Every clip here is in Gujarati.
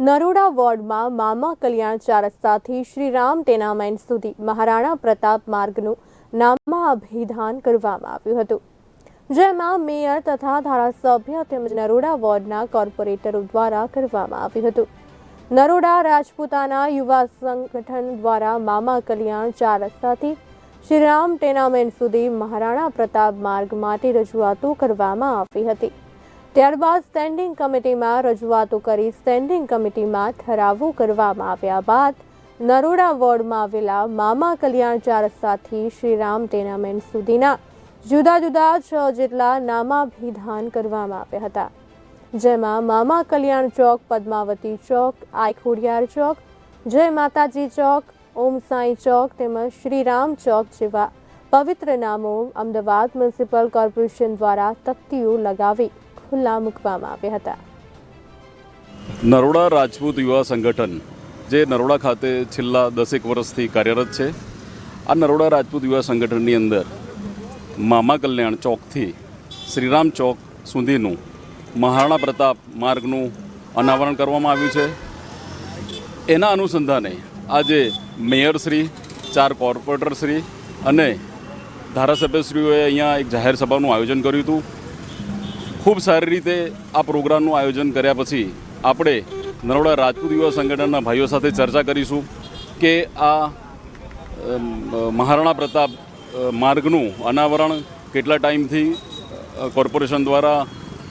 નરોડા વોર્ડમાં મામા કલ્યાણ ચાર રસ્તાથી શ્રીરામ ટેનામેન્ટ સુધી મહારાણા પ્રતાપ માર્ગનું નામાભિધાન કરવામાં આવ્યું હતું. જેમાં મેયર તથા ધારાસભ્ય તેમજ નરોડા વોર્ડના કોર્પોરેટરો દ્વારા કરવામાં આવ્યું હતું. નરોડા રાજપૂતાના યુવા સંગઠન દ્વારા મામા કલ્યાણ ચાર રસ્તાથી શ્રીરામ ટેનામેન્ટ સુધી મહારાણા પ્રતાપ માર્ગ માટે રજૂઆતો કરવામાં આવી હતી. ત્યારબાદ સ્ટેન્ડિંગ કમિટીમાં રજૂઆતો કરી સ્ટેન્ડિંગ કમિટીમાં ઠરાવો કરવામાં આવ્યા બાદ નરોડા વોર્ડમાં આવેલા મામા કલ્યાણ ચાર રસ્તાથી શ્રીરામ ટેનામેન્ટ સુધીના જુદા જુદા છ જેટલા નામાભિધાન કરવામાં આવ્યા હતા. જેમાં મામા કલ્યાણ ચોક, પદ્માવતી ચોક આઈ ખોડિયાર ચોક, જય માતાજી ચોક, ઓમ સાંઈ ચોક તેમજ શ્રીરામ ચોક જેવા પવિત્ર નામો અમદાવાદ મ્યુનિસિપલ કોર્પોરેશન દ્વારા તકતીઓ લગાવી ખુલ્લા મૂકવામાં આવ્યા હતા. નરોડા રાજપૂત યુવા સંગઠન, જે નરોડા ખાતે છેલ્લા દસેક વર્ષથી કાર્યરત છે, આ નરોડા રાજપૂત યુવા સંગઠનની અંદર મામા કલ્યાણ ચોકથી શ્રીરામ ચોક સુધીનું મહારાણા પ્રતાપ માર્ગનું અનાવરણ કરવામાં આવ્યું છે. એના અનુસંધાને આજે મેયરશ્રી ચાર કોર્પોરેટરશ્રી અને ધારાસભ્યશ્રીઓએ અહીંયા એક જાહેર સભાનું આયોજન કર્યું હતું. ખૂબ સારી રીતે આ પ્રોગ્રામનું આયોજન કર્યા પછી આપણે નરોડા રાજપૂત યુવા સંગઠનના ભાઈઓ સાથે ચર્ચા કરીશું કે આ મહારાણા પ્રતાપ માર્ગનું અનાવરણ કેટલા ટાઈમથી કોર્પોરેશન દ્વારા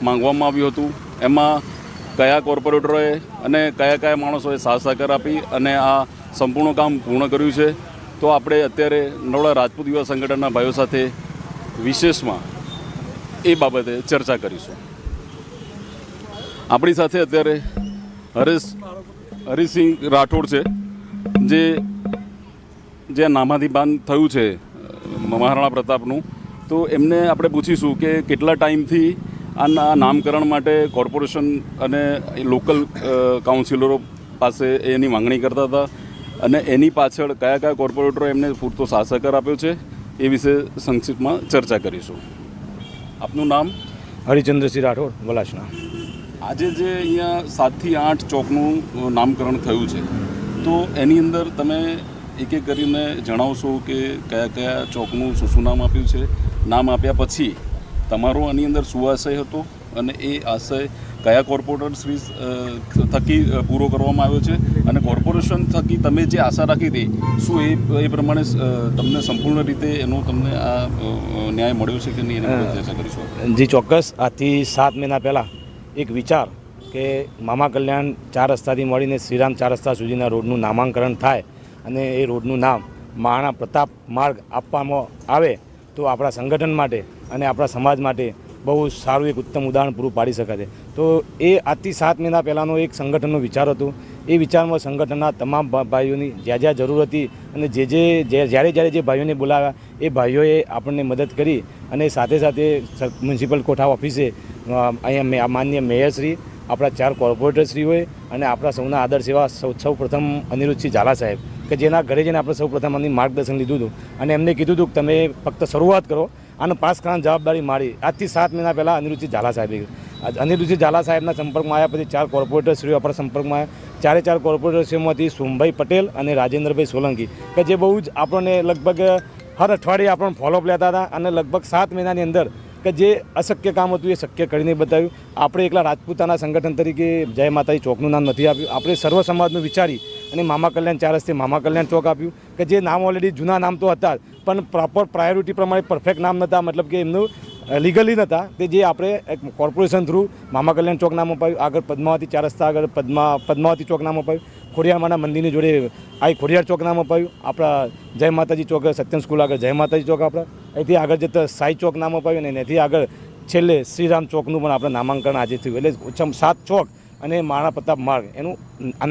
માંગવામાં આવ્યું હતું, એમાં કયા કોર્પોરેટરોએ અને કયા કયા માણસોએ સાથ સહકાર આપી અને આ સંપૂર્ણ કામ પૂર્ણ કર્યું છે. તો આપણે અત્યારે નરોડા રાજપૂત યુવા સંગઠનના ભાઈઓ સાથે વિશેષમાં એ બાબતે ચર્ચા કરીશું. આપણી સાથે અત્યારે હરેશ હરિસિંહ રાઠોડ છે, જે જે નામાધિપાન થયું છે મહારાણા પ્રતાપનું, તો એમને આપણે પૂછીશું કે કેટલા ટાઈમથી આ નામકરણ માટે કોર્પોરેશન અને લોકલ કાઉન્સિલરો પાસે એની માંગણી કરતા હતા અને એની પાછળ કયા કયા કોર્પોરેટરો એમને પૂરતો સાથ સહકાર આપ્યો છે એ વિશે સંક્ષિપ્તમાં ચર્ચા કરીશું. આપનું નામ? હરિચંદ્રસિંહ રાઠોડ વલાસના આજે જે અહીંયા સાતથી આઠ ચોકનું નામકરણ થયું છે તો એની અંદર તમે એક એક કરીને જણાવશો કે કયા કયા ચોકનું શું શું નામ આપ્યું છે? નામ આપ્યા પછી તમારો આની અંદર શું આશય હતો અને એ આશય કયા કોર્પોરેટર શ્રી થકી પૂરો કરવામાં આવ્યો છે અને કોર્પોરેશન થકી તમે જે આશા રાખી હતી, શું એ એ પ્રમાણે તમને સંપૂર્ણ રીતે એનો તમને આ ન્યાય મળ્યો છે કે નહીં ચર્ચા કરીશું જી, ચોક્કસ. આજથી સાત મહિના પહેલાં એક વિચાર કે મામા કલ્યાણ ચાર રસ્તાથી મળીને શ્રીરામ ચાર રસ્તા સુધીના રોડનું નામાંકરણ થાય અને એ રોડનું નામ મહારાણા પ્રતાપ માર્ગ આપવામાં આવે તો આપણા સંગઠન માટે અને આપણા સમાજ માટે બહુ સારું એક ઉત્તમ ઉદાહરણ પૂરું પાડી શકાશે તો એ આજથી સાત મહિના પહેલાંનો એક સંગઠનનો વિચાર હતો. એ વિચારમાં સંગઠનના તમામ ભાઈઓની જ્યાં જ્યાં જરૂર હતી અને જે જે જ્યારે જ્યારે જે ભાઈઓને બોલાવ્યા, એ ભાઈઓએ આપણને મદદ કરી અને સાથે સાથે મ્યુનિસિપલ કોઠા ઓફિસે અહીંયા માન્ય મેયરશ્રી, આપણા ચાર કોર્પોરેટરશ્રીઓએ અને આપણા સૌના આદર્શ એવા સૌ સૌ પ્રથમ અનિરુદ્ધસિંહ ઝાલા સાહેબ, કે જેના ઘરે જઈને આપણે સૌ પ્રથમ માર્ગદર્શન લીધું હતું. અને એમને કીધું હતું કે તમે ફક્ત શરૂઆત કરો અને પાસ કરવાની જવાબદારી મારી. આજથી સાત મહિના પહેલાં અનિરુચિ ઝાલા સાહેબે અનિરુદ્ધસિંહ ઝાલા સાહેબના સંપર્કમાં આવ્યા પછી ચાર કોર્પોરેટરશ્રીઓ આપણા સંપર્કમાં આવ્યા. ચારે ચાર કોર્પોરેટરશ્રીઓમાંથી સોમભાઈ પટેલ અને રાજેન્દ્રભાઈ સોલંકી, કે જે બહુ જ આપણને લગભગ હર અઠવાડિયે આપણને ફોલોઅપ લેતા હતા અને લગભગ સાત મહિનાની અંદર કે જે અશક્ય કામ હતું એ શક્ય કરીને બતાવ્યું. આપણે એકલા રાજપૂતાના સંગઠન તરીકે જય માતાજી ચોકનું નામ નથી આપ્યું. આપણે સર્વ સમાજનું વિચારી અને મામા કલ્યાણ ચાર રસ્તે મામા કલ્યાણ ચોક આપ્યું. કે જે નામ ઓલરેડી જૂના નામ તો હતા પણ પ્રોપર પ્રાયોરિટી પ્રમાણે પરફેક્ટ નામ નહોતા, મતલબ કે એમનું લીગલી નહોતા. તે જે આપણે એક કોર્પોરેશન થ્રુ મામા કલ્યાણ ચોક નામ અપાયું, આગળ પદ્માવતી ચાર રસ્તા આગળ પદ્મા, પદ્માવતી ચોક નામ અપાયું ખોડિયારમાંના મંદિરની જોડે આ ખોડિયાર ચોક નામ અપાયું, આપણા જય માતાજી ચોક, સત્યમ સ્કૂલ આગળ જય માતાજી ચોક આપણા, અહીંથી આગળ જતા સાઈ ચોક નામ અપાયું અને એનાથી આગળ છેલ્લે શ્રીરામ ચોકનું પણ આપણે નામાંકન આજે થયું, એટલે ઓછામાં સાત ચોક અને મહારાણા પ્રતાપ માર્ગ, એનું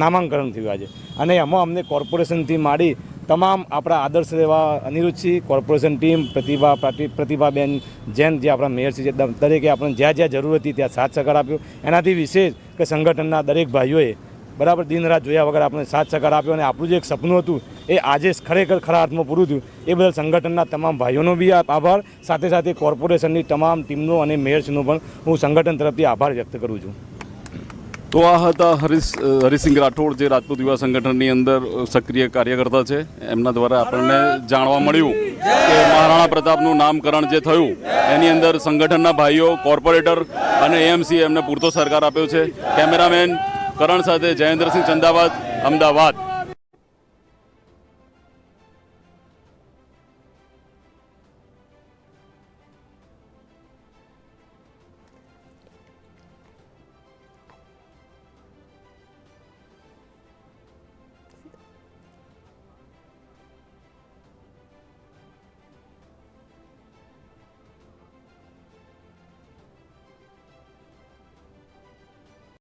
નામાંકન થયું આજે. અને એમાં અમને કોર્પોરેશનથી માંડી તમામ આપણા આદર્શ એવા અનિરુદ્ધસિંહ કોર્પોરેશન ટીમ, પ્રતિભા પ્રતિભાબેન જૈન, જે આપણા મેયર છે દરેકે આપણને જ્યાં જ્યાં જરૂર હતી ત્યાં સાથ સહકાર આપ્યો. એનાથી વિશેષ કે સંગઠનના દરેક ભાઈઓએ બરાબર દિન રાત જોયા વગર આપણે સાથ સહકાર આપ્યો અને આપણું જે એક સપનું હતું, એ આજે ખરેખર ખરા અર્થમાં પૂરું થયું. એ બદલ સંગઠનના તમામ ભાઈઓનો બી આભાર. સાથે સાથે કોર્પોરેશનની તમામ ટીમનો અને મેયર્સનો પણ હું સંગઠન તરફથી આભાર વ્યક્ત કરું છું. તો આ હતા હરીશ હરિસિંહ રાઠોડ જે રાજપૂત યુવા સંગઠનની અંદર સક્રિય કાર્યકર્તા છે. એમના દ્વારા આપણને જાણવા મળ્યું કે મહારાણા પ્રતાપનું નામકરણ જે થયું, એની અંદર સંગઠનના ભાઈઓ, કોર્પોરેટર અને એએમસી એમને પૂરતો સરકાર આપ્યો છે. કેમેરામેન કરણ સાથે જયેન્દ્રસિંહ ચંદાવાદ, અમદાવાદ.